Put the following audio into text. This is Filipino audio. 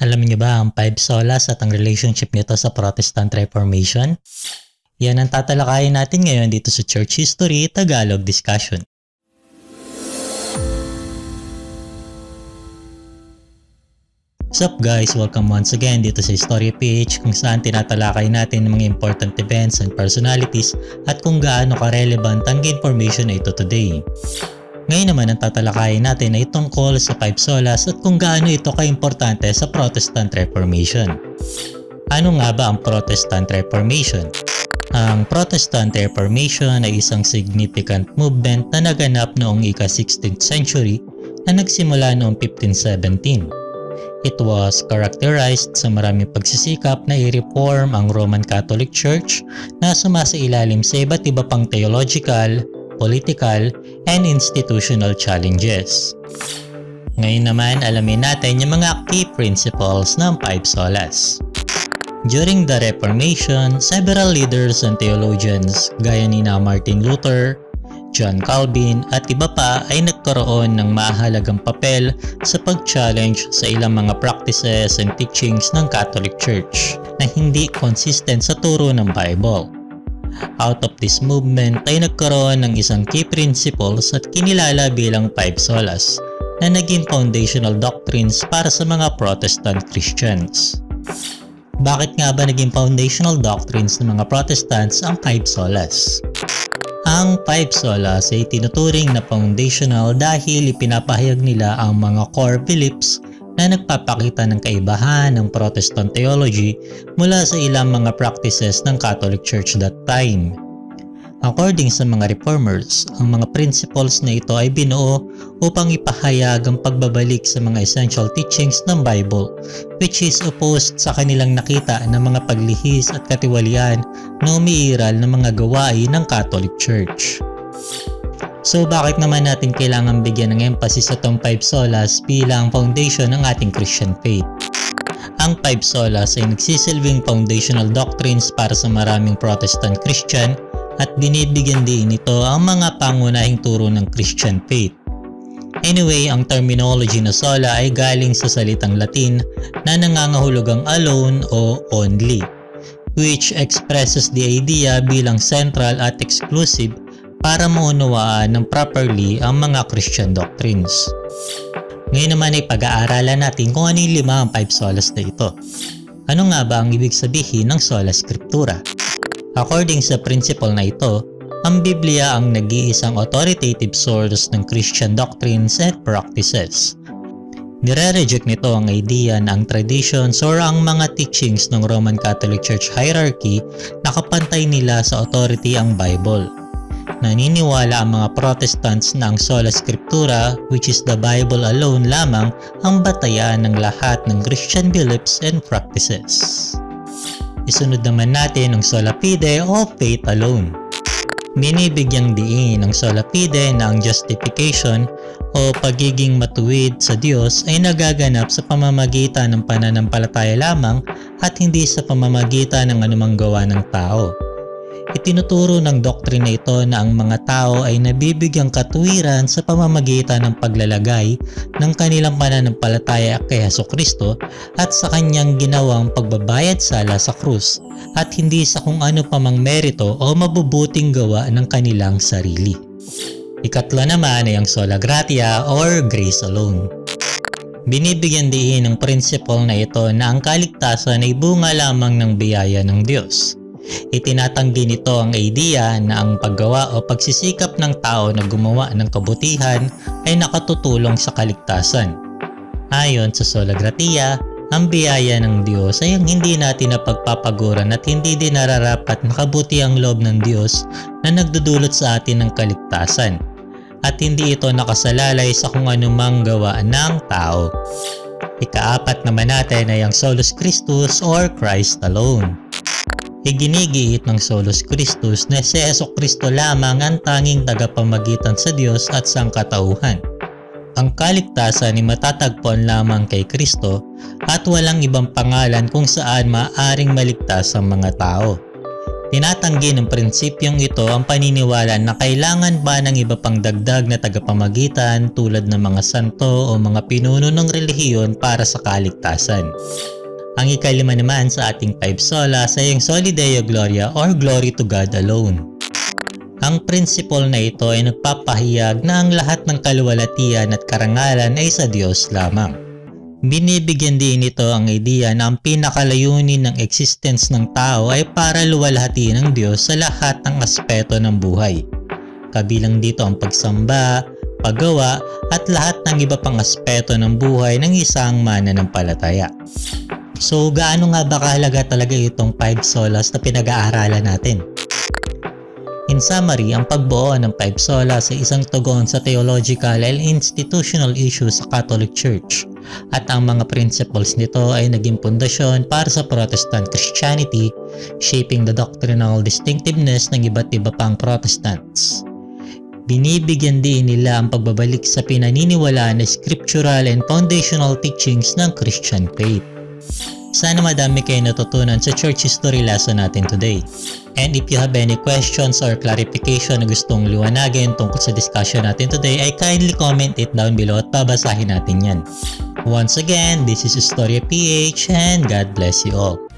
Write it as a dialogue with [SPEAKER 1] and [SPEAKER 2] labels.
[SPEAKER 1] Alam niyo ba ang five solas at ang relationship nito sa Protestant Reformation? Yan ang tatalakayin natin ngayon dito sa Church History Tagalog Discussion. What's up guys? Welcome once again dito sa Story PH kung saan tinatalakay natin ang mga important events and personalities at kung gaano ka-relevant ang information na ito today. Ngayon naman ang tatalakayin natin ay tungkol sa Five Solas at kung gaano ito ka-importante sa Protestant Reformation. Ano nga ba ang Protestant Reformation? Ang Protestant Reformation ay isang significant movement na naganap noong ika-16th century na nagsimula noong 1517. It was characterized sa maraming pagsisikap na i-reform ang Roman Catholic Church na sumasailalim sa iba't iba pang theological, political, and institutional challenges. Ngayon naman alamin natin yung mga key principles ng Five Solas. During the Reformation, several leaders and theologians gaya ni Martin Luther, John Calvin at iba pa ay nagkaroon ng mahalagang papel sa pag-challenge sa ilang mga practices and teachings ng Catholic Church na hindi consistent sa turo ng Bible. Out of this movement ay nagkaroon ng isang key principles at kinilala bilang five solas na naging foundational doctrines para sa mga Protestant Christians. Bakit nga ba naging foundational doctrines ng mga Protestants ang five solas? Ang five solas ay tinuturing na foundational dahil ipinapahayag nila ang mga core beliefs na nagpapakita ng kaibahan ng Protestant theology mula sa ilang mga practices ng Catholic Church that time. According sa mga reformers, ang mga principles na ito ay binuo upang ipahayag ang pagbabalik sa mga essential teachings ng Bible which is opposed sa kanilang nakita ng mga paglihis at katiwalian na umiiral ng mga gawain ng Catholic Church. So bakit naman natin kailangan bigyan ng emphasis sa tong five solas bilang foundation ng ating Christian faith? Ang five solas ay nagsisilbing foundational doctrines para sa maraming Protestant Christian at binibigyan din ito ang mga pangunahing turo ng Christian faith. Anyway, ang terminology na sola ay galing sa salitang Latin na nangangahulugang alone o only, which expresses the idea bilang central at exclusive para maunawaan ng properly ang mga Christian doctrines. Ngayon naman ay pag-aaralan natin kung ano yung lima ang five solas na ito. Ano nga ba ang ibig sabihin ng sola scriptura? According sa principle na ito, ang Biblia ang nag-iisang authoritative source ng Christian doctrines and practices. Nire-reject nito ang idea na ang traditions or ang mga teachings ng Roman Catholic Church hierarchy nakapantay nila sa authority ang Bible. Naniniwala ang mga Protestants na ang sola scriptura which is the Bible alone lamang ang batayan ng lahat ng Christian beliefs and practices. Isunod naman natin ang sola fide o faith alone. Binibigyang diin ng sola fide na ang justification o pagiging matuwid sa Diyos ay nagaganap sa pamamagitan ng pananampalataya lamang at hindi sa pamamagitan ng anumang gawa ng tao. Itinuturo ng doktrina ito na ang mga tao ay nabibigyang katuwiran sa pamamagitan ng paglalagay ng kanilang pananampalataya kay Heso Kristo at sa kanyang ginawang pagbabayad sala sa krus at hindi sa kung ano pa mang merito o mabubuting gawa ng kanilang sarili. Ikatlo naman ay ang sola gratia or grace alone. Binibigyan din ng principle na ito na ang kaligtasan ay bunga lamang ng biyaya ng Diyos Itinatanggi nito ang idea na ang paggawa o pagsisikap ng tao na gumawa ng kabutihan ay nakatutulong sa kaligtasan. Ayon sa Sola Gratia, ang biyaya ng Diyos ay ang hindi natin napagpapaguran at hindi din nararapat nakabuti ang loob ng Diyos na nagdudulot sa atin ng kaligtasan at hindi ito nakasalalay sa kung anumang gawa ng tao. Ikaapat naman natin ay ang Solus Christus or Christ alone. Iginigiit ng Solus Christus na si Yeso Kristo lamang ang tanging tagapamagitan sa Diyos at sangkatauhan. Ang kaligtasan ay matatagpuan lamang kay Kristo at walang ibang pangalan kung saan maaring maligtas ang mga tao. Tinatanggi ng prinsipyong ito ang paniniwala na kailangan ba ng iba pang dagdag na tagapamagitan tulad ng mga santo o mga pinuno ng relihiyon para sa kaligtasan. Ang ikalima naman sa ating five solas ay ang Soli Deo Gloria or Glory to God alone. Ang principle na ito ay nagpapahayag na ang lahat ng kaluwalhatian at karangalan ay sa Diyos lamang. Binibigyan din nito ang ideya na ang pinakalayunin ng existence ng tao ay para luwalhatiin ng Diyos sa lahat ng aspeto ng buhay. Kabilang dito ang pagsamba, paggawa at lahat ng iba pang aspeto ng buhay ng isang mananampalataya. So gaano nga ba kahalaga talaga itong 5 solas na pinag-aaralan natin? In summary, ang pagbuo ng 5 solas ay isang tugon sa theological and institutional issues sa Catholic Church at ang mga principles nito ay naging pundasyon para sa Protestant Christianity, shaping the doctrinal distinctiveness ng iba't iba pang Protestants. Binibigyan din nila ang pagbabalik sa pinaniniwalaan na scriptural and foundational teachings ng Christian faith. Sana madami kayo natutunan sa church history lesson natin today. And if you have any questions or clarification na gustong liwanagin tungkol sa discussion natin today ay kindly comment it down below at babasahin natin yan. Once again, this is Historia PH and God bless you all.